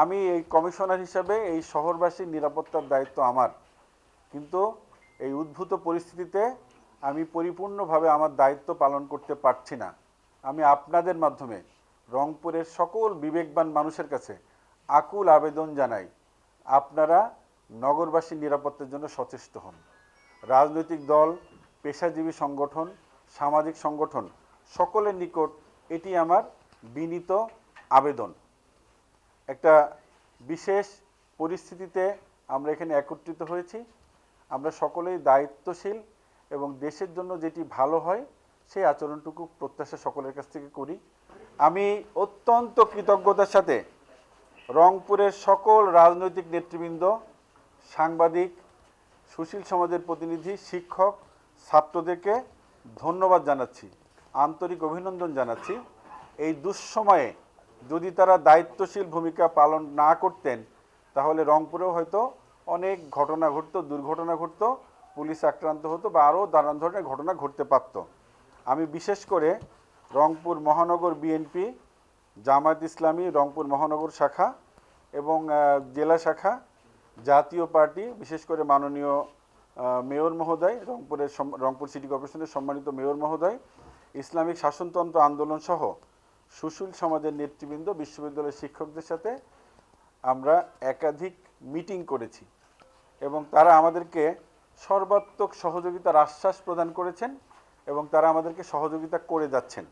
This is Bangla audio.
আমি এই কমিশনার হিসাবে এই শহরবাসীর নিরাপত্তার দায়িত্ব আমার। কিন্তু এই উদ্ভূত পরিস্থিতিতে আমি পরিপূর্ণভাবে আমার দায়িত্ব পালন করতে পারছি না। আমি আপনাদের মাধ্যমে রংপুরের সকল বিবেকবান মানুষের কাছে আকুল আবেদন জানাই, আপনারা নগরবাসীর নিরাপত্তার জন্য সচেষ্ট হন। রাজনৈতিক দল, পেশাজীবী সংগঠন, সামাজিক সংগঠন সকলের নিকট এটি আমার বিনীত আবেদন। একটা বিশেষ পরিস্থিতিতে আমরা এখানে একত্রিত হয়েছি। আমরা সকলেই দায়িত্বশীল এবং দেশের জন্য যেটি ভালো হয়, সেই আচরণটুকু প্রত্যাশা সকলের কাছ থেকে করি। আমি অত্যন্ত কৃতজ্ঞতার সাথে রংপুরের সকল রাজনৈতিক নেতৃবৃন্দ, সাংবাদিক, সুশীল সমাজের প্রতিনিধি, শিক্ষক, ছাত্রদেরকে ধন্যবাদ জানাচ্ছি, আন্তরিক অভিনন্দন জানাচ্ছি। এই দুঃসময়ে যদি তারা দায়িত্বশীল ভূমিকা পালন না করতেন, তাহলে রংপুরেও হয়তো অনেক ঘটনা ঘটতো, দুর্ঘটনা ঘটতো, পুলিশ আক্রান্ত হতো বা আরও নানান ধরনের ঘটনা ঘটতে পারত। আমি বিশেষ করে রংপুর মহানগর বিএনপি জামায়াত ইসলামী, রংপুর মহানগর শাখা এবং জেলা শাখা, জাতীয় পার্টি, বিশেষ করে মাননীয় মেয়র মহোদয়, রংপুরের রংপুর সিটি কর্পোরেশনের সম্মানিত মেয়র মহোদয়, ইসলামিক শাসনতন্ত্র আন্দোলন সহ সুশীল সমাজের নেতৃবৃন্দ, বিশ্ববিদ্যালয়ের শিক্ষকদের সাথে আমরা একাধিক মিটিং করেছি এবং তারা আমাদেরকে সর্বাত্মক সহযোগিতার আশ্বাস প্রদান করেছেন এবং তারা আমাদেরকে সহযোগিতা করে যাচ্ছেন।